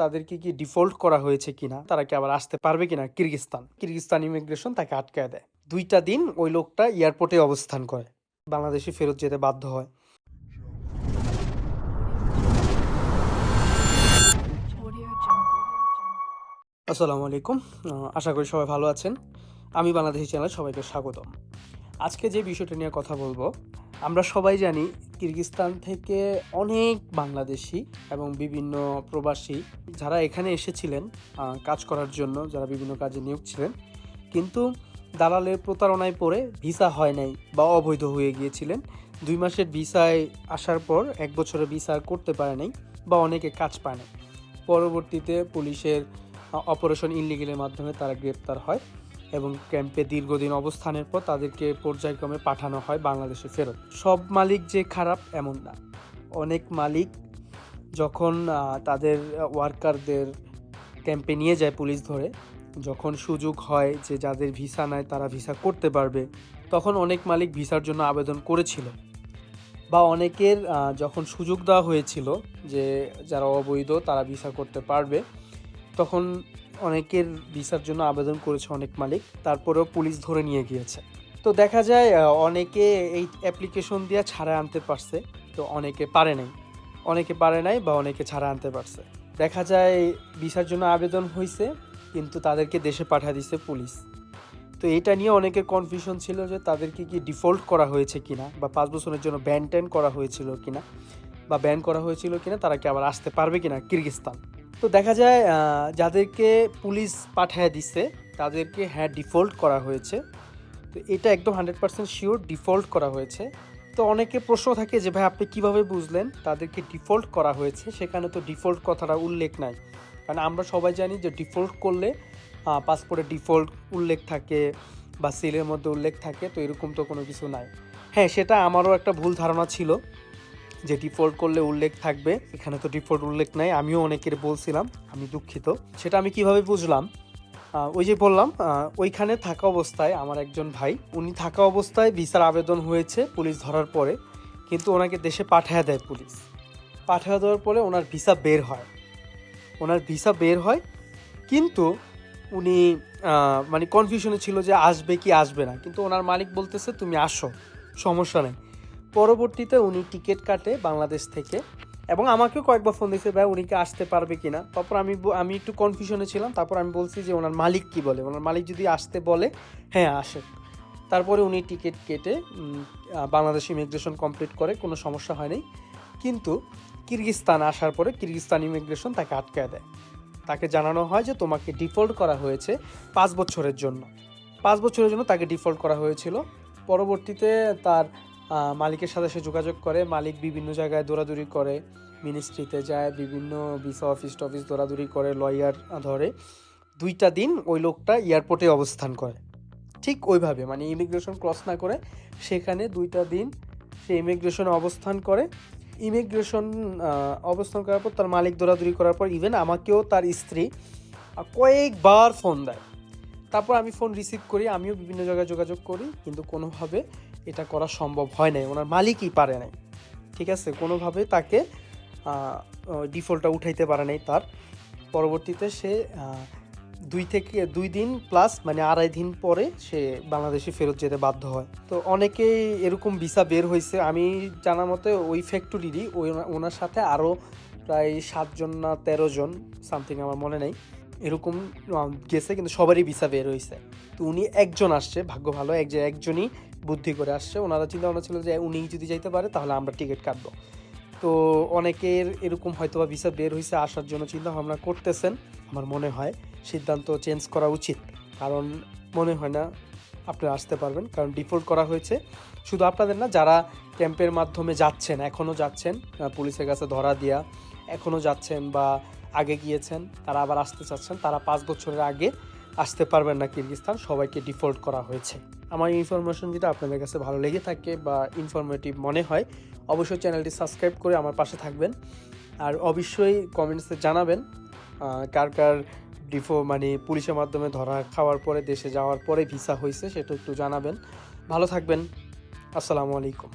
তাদেরকে কি ডিফল্ট করা হয়েছে কিনা, তারা কি আবার আসতে পারবে কিনা? কিরগিস্তান। কিরগিস্তান ইমিগ্রেশন তাকে আটকায় দেয়। দুইটা দিন ওই লোকটা এয়ারপোর্টে অবস্থান করে। বাংলাদেশে ফেরত যেতে বাধ্য হয়। আসসালামু আলাইকুম। আশা করি সবাই ভালো আছেন। আমি বাংলাদেশি চ্যানেল সবাইকে স্বাগতম। আজকে যে বিষয়টা নিয়ে কথা বলব আমরা সবাই জানি কিরগিস্তান থেকে অনেক বাংলাদেশি এবং বিভিন্ন প্রবাসী যারা এখানে এসেছিলেন কাজ করার জন্য, যারা বিভিন্ন কাজে নিয়োগ ছিলেন। কিন্তু দালালের প্রতারণায় পড়ে ভিসা হয় নাই বা অবৈধ হয়ে গিয়েছিলেন। দুই মাসের ভিসায় আসার পর এক বছরের ভিসা করতে পারে নাই বা অনেকে কাজ পায় নাই। পরবর্তীতে পুলিশের অপারেশন ইনলিগেলের মাধ্যমে তারা গ্রেপ্তার হয়। এবং ক্যাম্পে দীর্ঘদিন অবস্থানের পর তাদেরকে পর্যায়ক্রমে পাঠানো হয় বাংলাদেশে ফেরত। সব মালিক যে খারাপ, এমন না। অনেক মালিক যখন তাদের ওয়ার্কারদের ক্যাম্পে নিয়ে যায় পুলিশ ধরে, যখন সুযোগ হয় যে যাদের ভিসা নেয় তারা ভিসা করতে পারবে, তখন অনেক মালিক ভিসার জন্য আবেদন করেছিল। বা অনেকের যখন সুযোগ দেওয়া হয়েছিল যে যারা অবৈধ তারা ভিসা করতে পারবে তখন অনেকের ভিসার জন্য আবেদন করেছে অনেক মালিক, তারপরেও পুলিশ ধরে নিয়ে গিয়েছে। তো দেখা যায় অনেকে এই অ্যাপ্লিকেশন দিয়ে ছাড়া আনতে পারছে, তো অনেকে পারে নাই। অনেকে পারে নাই বা অনেকে ছাড়া আনতে পারছে। দেখা যায়, ভিসার জন্য আবেদন হয়েছে কিন্তু তাদেরকে দেশে পাঠা দিছে পুলিশ। তো এটা নিয়ে অনেকের কনফিউশন ছিল যে তাদেরকে কি ডিফল্ট করা হয়েছে কিনা, বা পাঁচ বছরের জন্য ব্যান ট্যান করা হয়েছিল কিনা, বা ব্যান করা হয়েছিল কিনা, তারা কি আবার আসতে পারবে কিনা, কিরগিস্তান। তো দেখা যায় যাদেরকে পুলিশ পাঠায় দিছে, তাদেরকে হ্যাঁ ডিফল্ট করা হয়েছে। তো এটা একদম হান্ড্রেড পার্সেন্ট শিওর ডিফল্ট করা হয়েছে। তো অনেকে প্রশ্ন থাকে যে, ভাই, আপনি কীভাবে বুঝলেন তাদেরকে ডিফল্ট করা হয়েছে? সেখানে তো ডিফল্ট কথাটা উল্লেখ নাই। কারণ আমরা সবাই জানি যে, ডিফল্ট করলে পাসপোর্টে ডিফল্ট উল্লেখ থাকে বা সিলের মধ্যে উল্লেখ থাকে, তো এরকম তো কোনো কিছু নাই। হ্যাঁ সেটা আমারও একটা ভুল ধারণা ছিল। যে ডিফল্ট করলে উল্লেখ থাকবে, এখানে তো ডিফল্ট উল্লেখ নাই, আমিও অনেকের বলছিলাম, আমি দুঃখিত। সেটা আমি কীভাবে বুঝলাম? ওই যে বললাম ওইখানে থাকা অবস্থায় আমার একজন ভাই, উনি থাকা অবস্থায় ভিসার আবেদন হয়েছে পুলিশ ধরার পরে, কিন্তু ওনাকে দেশে পাঠায় দেয় পুলিশ। পাঠায় দেওয়ার পরে ওনার ভিসা বের হয়। ওনার ভিসা বের হয়, কিন্তু উনি মানে কনফিউশনে ছিল যে আসবে কি আসবে না। কিন্তু ওনার মালিক বলতেছে, তুমি আসো, সমস্যা নেই। পরবর্তীতে উনি টিকিট কাটে বাংলাদেশ থেকে। এবং আমাকেও কয়েকবার ফোন দিয়েছে, ভাই, উনি কি আসতে পারবে কিনা? তারপর আমি আমি একটু কনফিউশনে ছিলাম। তারপর আমি বলছি যে ওনার মালিক কি বলে? ওনার মালিক যদি আসতে বলে হ্যাঁ আসে। তারপরে উনি টিকিট কেটে বাংলাদেশ ইমিগ্রেশন কমপ্লিট করে, কোনো সমস্যা হয়নি কিন্তু কিরগিস্তান আসার পরে কিরগিস্তান ইমিগ্রেশন তাকে আটকায় দেয়। তাকে জানানো হয় যে তোমাকে ডিফল্ট করা হয়েছে পাঁচ বছরের জন্য। পাঁচ বছরের জন্য তাকে ডিফল্ট করা হয়েছিল। পরবর্তীতে তার মালিকের সাথে সে যোগাযোগ করে, মালিক বিভিন্ন জায়গায় দৌড়াদৌড়ি করে মিনিস্ট্রিতে যায়, বিভিন্ন ভিসা অফিস টফিস দৌড়াদৌড়ি করে লয়ার ধরে। দুইটা দিন ওই লোকটা এয়ারপোর্টে অবস্থান করে। ঠিক ওইভাবে মানে ইমিগ্রেশন ক্রস না করে, সেখানে দুইটা দিন সে ইমিগ্রেশনে অবস্থান করে। ইমিগ্রেশন অবস্থান করার পর তার মালিক দৌড়াদৌড়ি করার পর ইভেন আমাকেও তার স্ত্রী কয়েকবার ফোন দেয়। তারপর আমি ফোন রিসিভ করি, আমিও বিভিন্ন জায়গায় যোগাযোগ করি, কিন্তু কোনোভাবে এটা করা সম্ভব হয় নাই। ওনার মালিকই পারে নাই। ঠিক আছে? কোনোভাবে তাকে ডিফল্টটা উঠাইতে পারে নাই তার। পরবর্তীতে সে দুই থেকে, দুই দিন প্লাস মানে আড়াই দিন পরে সে বাংলাদেশে ফেরত যেতে বাধ্য হয়। তো অনেকেই এরকম ভিসা বের হয়েছে। আমি জানা মতে ওই ফ্যাক্টরিরই ওই ওনার সাথে আরও প্রায় সাতজন না তেরো জন সামথিং আমার মনে নেই। এরকম গেছে, কিন্তু সবারই ভিসা বের হয়েছে তো উনি একজন আসছে, ভাগ্য ভালো, এক একজনই বুদ্ধি করে আসছে। ওনারা চিন্তা ভাবনা ছিল যে উনি যদি যাইতে পারে, তাহলে আমরা টিকিট কাটবো। তো অনেকের এরকম হয়তো বা ভিসা বের হয়েছে আসার জন্য চিন্তা ভাবনা করতেছেন। আমার মনে হয় সিদ্ধান্ত চেঞ্জ করা উচিত। কারণ মনে হয় না আপনারা আসতে পারবেন, কারণ ডিফল্ট করা হয়েছে। শুধু আপনাদের না, যারা ক্যাম্পের মাধ্যমে যাচ্ছেন এখনও যাচ্ছেন পুলিশের কাছে ধরা দিয়া এখনও যাচ্ছেন বা আগে গিয়েছেন, তারা আবার আসতে চাচ্ছেন, তারা পাঁচ বছরের আগে আসতে পারবেন না কিরগিস্তান, সবাইকে ডিফল্ট করা হয়েছে। আমার ইনফরমেশন যদি আপনাদের কাছে ভালো লেগে থাকে বা ইনফরমেটিভ মনে হয়, অবশ্যই চ্যানেলটি সাবস্ক্রাইব করে আমার পাশে থাকবেন। আর অবশ্যই কমেন্টসে জানাবেন কার কার ডিফো মানে পুলিশের মাধ্যমে ধরা খাওয়ার পরে, দেশে যাওয়ার পরে ভিসা হয়েছে সেটা একটু জানাবেন। ভালো থাকবেন, আসসালামু আলাইকুম।